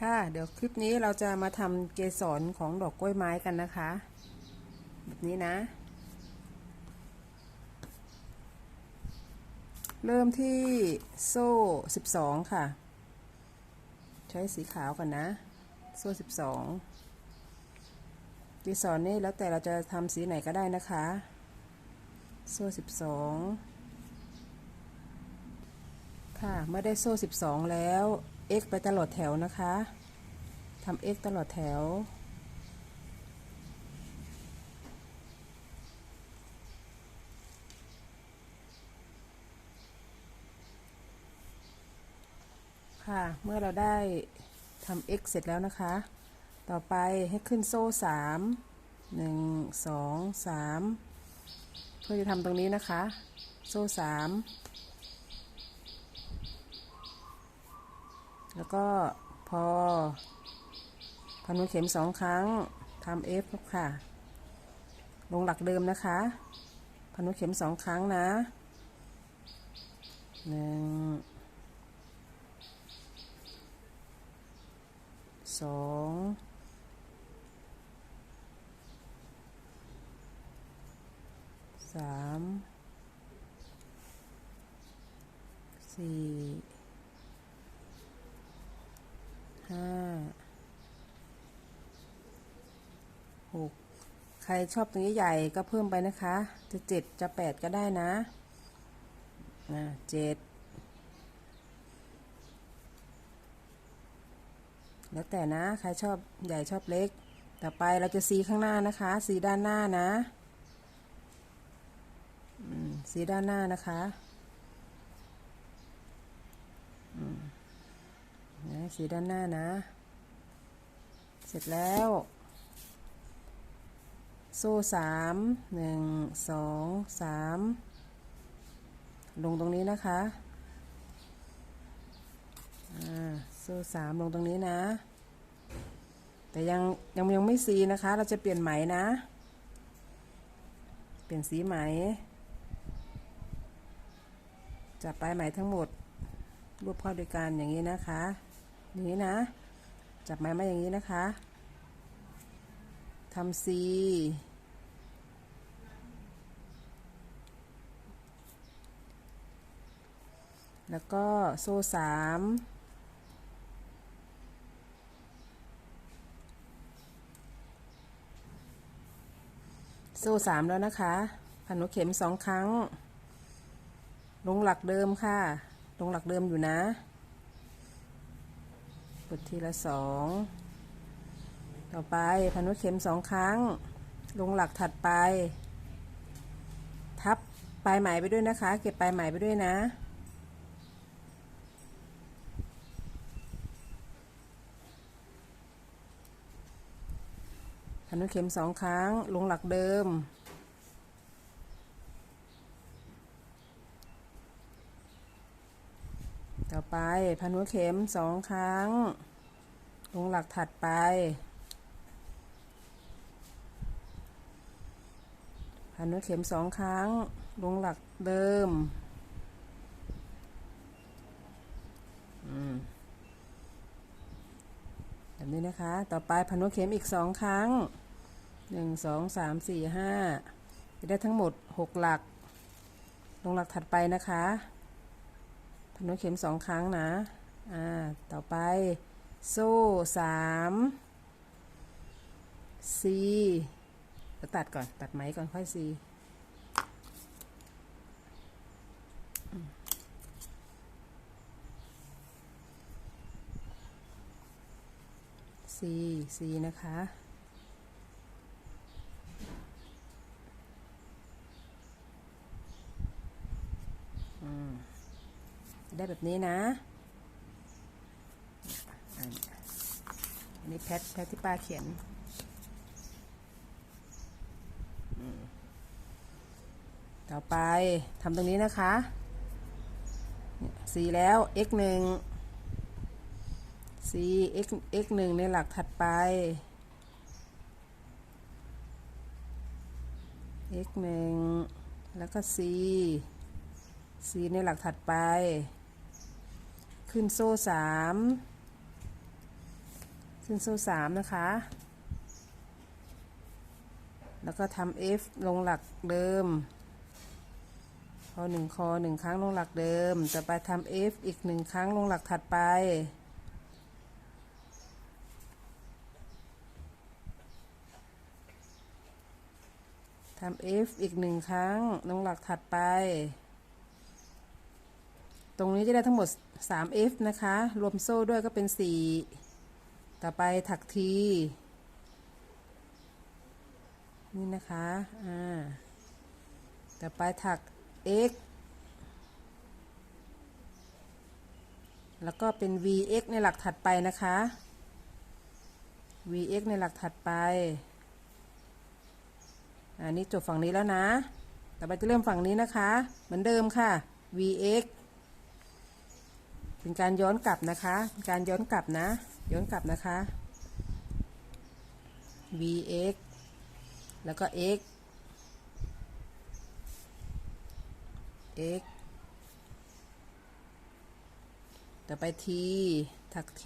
ค่ะเดี๋ยวคลิปนี้เราจะมาทำเกสรของดอกกล้วยไม้กันนะคะ แบบนี้นะ เริ่มที่โซ่ 12 ค่ะ ใช้สีขาวก่อนนะ โซ่ 12 เกสรนี่แล้วแต่เราจะทำสีไหนก็ได้นะคะ โซ่ 12 ค่ะเมื่อได้โซ่ 12 แล้ว x ไปตลอดแถวนะคะทำ x ตลอดแถว ค่ะ เมื่อเราได้ทำ x เสร็จแล้วนะคะ ต่อไปให้ขึ้นโซ่ 3 1 2 3 เพื่อจะทำตรงนี้นะคะ โซ่ 3 แล้วก็พอพันมือเข็มสองครั้งทำ F ค่ะ ลงหลักเดิมนะคะ พันมือเข็มสองครั้งนะหนึ่งสองสามสี่ห้าหก ใครชอบตรงนี้ใหญ่ก็เพิ่มไปนะคะ จะเจ็ดจะแปดก็ได้นะอ่าเจ็ดแล้วแต่นะ ใครชอบใหญ่ชอบเล็ก ต่อไปเราจะสีข้างหน้านะคะ สีด้านหน้านะสีด้านหน้านะคะนะสีด้านหน้านะ เสร็จแล้ว โซ่สามหนึ่งสองสามลงตรงนี้นะคะอ่าโซ่สามลงตรงนี้นะ แต่ยังยังยังไม่สีนะคะ เราจะเปลี่ยนไหมนะ เปลี่ยนสีไหม จับปลายไหมทั้งหมดรวบเข้าด้วยกันอย่างนี้นะคะ อย่างนี้นะ จับไหมมาอย่างนี้นะคะ ทำซีแล้วก็โซ่สามโซ่สามแล้วนะคะพันหัวเข็มสองครั้ง ลงหลักเดิมค่ะ ลงหลักเดิมอยู่นะกดทีละสอง ต่อไปพันหัวเข็มสองครั้ง ลงหลักถัดไป ทับปลายไหมไปด้วยนะคะ เก็บปลายไหมไปด้วยนะพันหัวเข็มสองครั้ง ลงหลักเดิมต่อไปพันหัวเข็มสองครั้ง ลงหลักถัดไป พันหัวเข็มสองครั้ง ลงหลักเดิมอืมแบบนี้นะคะ ต่อไปพันหัวเข็มอีกสองครั้งหนึ่งสองสามสี่ห้าจะได้ทั้งหมดหกหลัก ลงหลักถัดไปนะคะพันหัวเข็มสองครั้งนะ อ่า ต่อไป โซ่สามซี แล้วตัดก่อน ตัดไหมก่อนค่อยซีซีซีนะคะได้แบบนี้นะนอันนี้แพทแพทที่ป้าเขียนอืม ต่อไปทำตรงนี้นะคะสี่แล้ว x หนึ่ง c x x หนึ่งในหลักถัดไป x หนึ่งแล้วก็ c c ในหลักถัดไป ขึ้นโซ่สามขึ้นโซ่สามนะคะ แล้วก็ทำ F ลงหลักเดิม คอหนึ่งคอหนึ่งครั้งลงหลักเดิม ต่อไปทำ F อีกหนึ่งครั้งลงหลักถัดไป ทำ F อีกหนึ่งครั้งลงหลักถัดไป ตรงนี้จะได้ทั้งหมด 3F นะคะ รวมโซ่ด้วยก็เป็น 4 ต่อไปถักที นี่นะคะ อ่า ต่อไปถัก x แล้วก็เป็น vx ในหลักถัดไปนะคะ vx ในหลักถัดไป อันนี้จบฝั่งนี้แล้วนะ ต่อไปจะเริ่มฝั่งนี้นะคะ เหมือนเดิมค่ะ vx เป็นการย้อนกลับนะคะเป็นการย้อนกลับนะ ย้อนกลับนะคะ vx แล้วก็ x x ต่อไป t ถัก t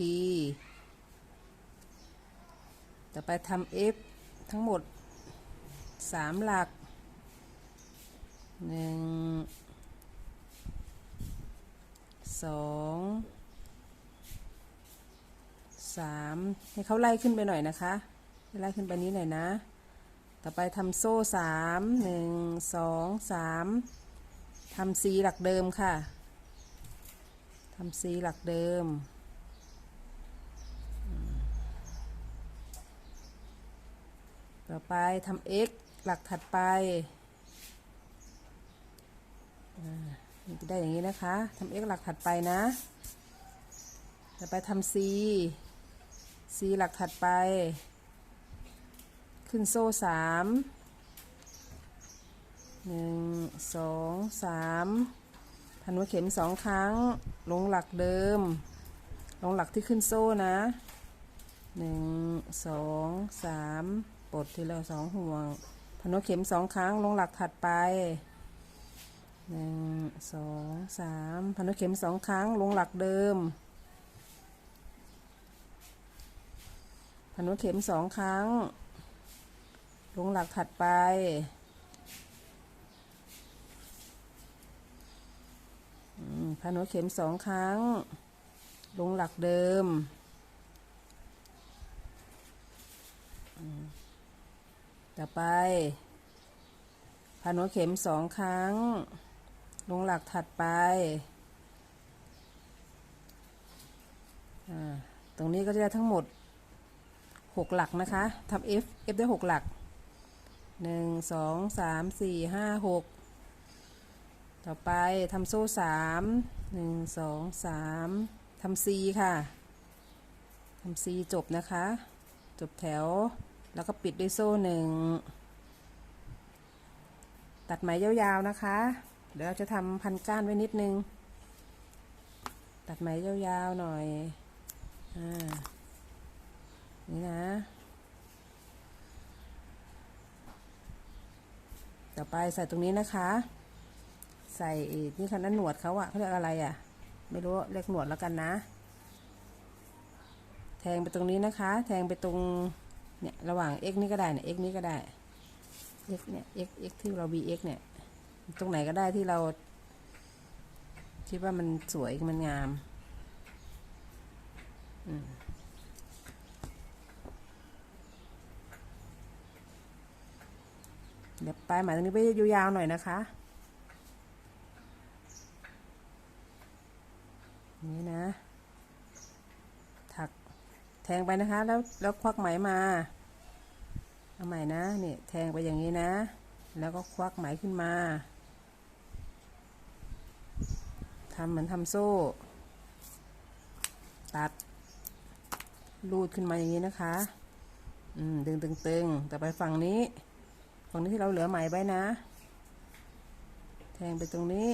ต่อไปทำ f ทั้งหมด 3 หลัก 1 2 3 ให้เขาไล่ขึ้นไปหน่อยนะคะ ไล่ขึ้นไปนี้หน่อยนะ ต่อไปทำโซ่ 3 1 2 3 ทำ C หลักเดิมค่ะ ทำ C หลักเดิม ต่อไปทำ x หลักถัดไปจะได้อย่างนี้นะคะทำ x หลักถัดไปนะ ต่อไปทำ c c หลักถัดไป ขึ้นโซ่สาม หนึ่งสองสามพันหัวเข็มสองครั้ง ลงหลักเดิม ลงหลักที่ขึ้นโซ่นะหนึ่งสองสามปลดทีละสองห่วง พันหัวเข็มสองครั้ง ลงหลักถัดไปหนึ่งสองสามพันหัวเข็มสองครั้ง ลงหลักเดิม พันหัวเข็มสองครั้ง ลงหลักถัดไป อืมพันหัวเข็มสองครั้ง ลงหลักเดิม ต่อไปพันหัวเข็มสองครั้ง ลงหลักถัดไป ตรงนี้ก็จะได้ทั้งหมดหกหลักนะคะทำ F F ได้หกหลักหนึ่งสองสามสี่ห้าหกต่อไปทำโซ่สาม หนึ่งสองสามทำ C ค่ะทำ C จบนะคะ จบแถวแล้วก็ปิดด้วยโซ่หนึ่งตัดไหมยาวๆนะคะ เดี๋ยวเราจะทำพันก้านไว้นิดนึง ตัดไหมยาวๆหน่อยอ่านี่นะ ต่อไปใส่ตรงนี้นะคะ ใส่นี่คันนั้นหนวดเขาอะเขาเรียกอะไรอะไม่รู้เรียกหนวดแล้วกันนะ แทงไปตรงนี้นะคะ แทงไปตรงเนี่ยระหว่าง x นี่ก็ได้เนี่ย x นี่ก็ได้ x เนี่ย x x ที่เรา bx เนี่ย ตรงไหนก็ได้ที่เราคิดว่ามันสวยมันงามอืมเดี๋ยวปลายหมตรงนี้ไปยาวๆหน่อยนะคะ นี่นะ ถักแทงไปนะคะ แล้วแล้วควักไหมมา เอาไหมนะนี่แทงไปอย่างนี้นะ แล้วก็ควักไหมขึ้นมาทำเหมือนทำโซ่ ตัด รูดขึ้นมาอย่างนี้นะคะอืมดึงตึงๆต่ไปฝั่งนี้ ฝั่งนี้ที่เราเหลือไหมไว้นะ แทงไปตรงนี้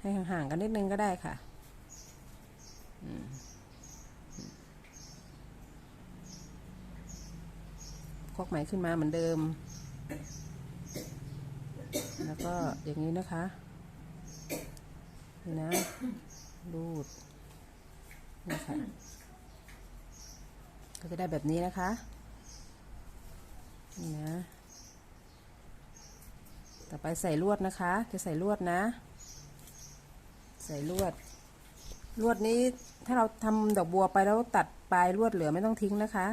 ให้ห่างๆกันนิดนึงก็ได้ค่ะ ควกไหมขึ้นมาเหมือนเดิม แล้วก็อย่างนี้นะคะนี่นะรูดนี่ค่ะก็จะได้แบบนี้นะคะนี่นะ ต่อไปใส่ลวดนะคะ จะใส่ลวดนะ ใส่ลวด ลวดนี้ถ้าเราทำดอกบัวไปแล้วตัดปลายลวดเหลือไม่ต้องทิ้งนะคะ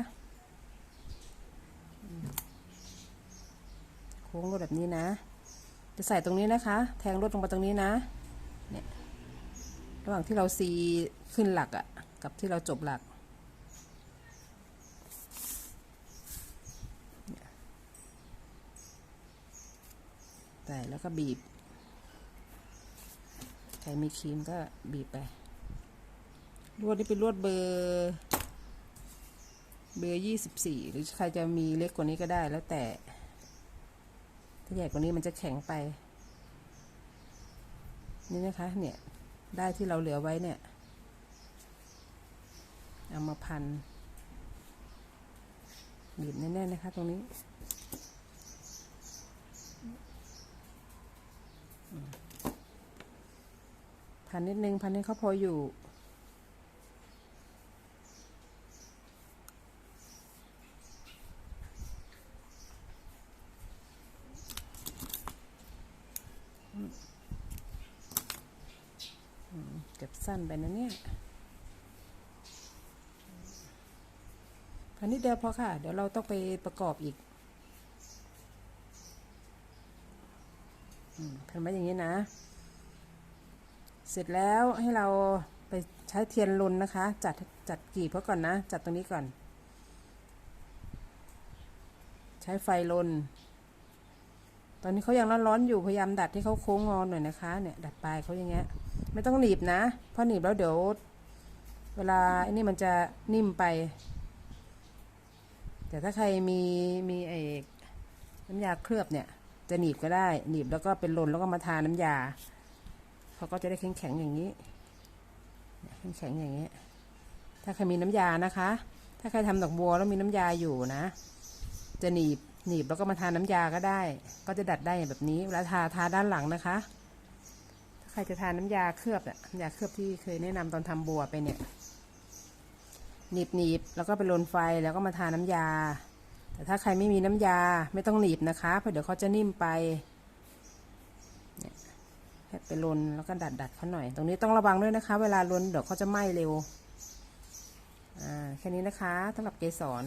โค้งลวดแบบนี้นะ จะใส่ตรงนี้นะคะ แทงลวดลงไปตรงนี้นะเนี่ยระหว่างที่เราซีขึ้นหลักอะ่ะกับที่เราจบหลักใส่แล้วก็บีบใครมีครีมก็บีบไป ลวดนี่เป็นลวดเบอร์เบอร์ยี่สิบสี่หรือใครจะมีเล็กกว่านี้ก็ได้แล้วแต่ ถ้าใหญ่กว่านี้มันจะแข็งไป นี่นะคะ เนี่ย ได้ที่เราเหลือไว้เนี่ย เอามาพันบีบแน่นๆนะคะ ตรงนี้พันนิดนึงพันนี้เขาพออยู่ เก็บ สั้นไปนะเนี่ยพันนิดเดียวพอค่ะ เดี๋ยวเราต้องไปประกอบอีกอืมพันไว้อย่างนี้นะ เสร็จแล้วให้เราไปใช้เทียนลนนะคะ จัดจัดกีบเขาก่อนนะ จัดตรงนี้ก่อน ใช้ไฟลน ตอนนี้เขายังร้อนๆอยู่ พยายามดัดให้เขาโค้งงอหน่อยนะคะ เนี่ย ดัดปลายเขาอย่างเงี้ย ไม่ต้องหนีบนะ เพราะหนีบแล้วเดี๋ยว เวลาไอ้นี่มันจะนิ่มไป แต่ถ้าใครมีมีไอ้น้ำยาเคลือบเนี่ย จะหนีบก็ได้ หนีบแล้วก็เป็นลนแล้วก็มาทาน้ำยาเขาก็จะได้แข็งๆอย่างนี้เนี่ยแข็งๆอย่างนี้ ถ้าใครมีน้ำยานะคะ ถ้าใครทำดอกบัวแล้วมีน้ำยาอยู่นะ จะหนีบหนีบแล้วก็มาทาน้ำยาก็ได้ ก็จะดัดได้แบบนี้เวลาทาทาด้านหลังนะคะ ครจะทานน้ำยาเคลือบอะน้ำยาเคลือบที่เคยแนะนำตอนทำบัวไปเนี่ยหนีบหนีบแล้วก็ไปลนไฟแล้วก็มาทาน้ำยา แต่ถ้าใครไม่มีน้ำยาไม่ต้องหนีบนะคะเพราะเดี๋ยวเขาจะนิ่มไปไปลนแล้วก็ดัดดัดเขาหน่อย ตรงนี้ต้องระวังด้วยนะคะ เวลาลนเดี๋ยวเขาจะไหม้เร็วอ่าแค่นี้นะคะสำหรับเกสร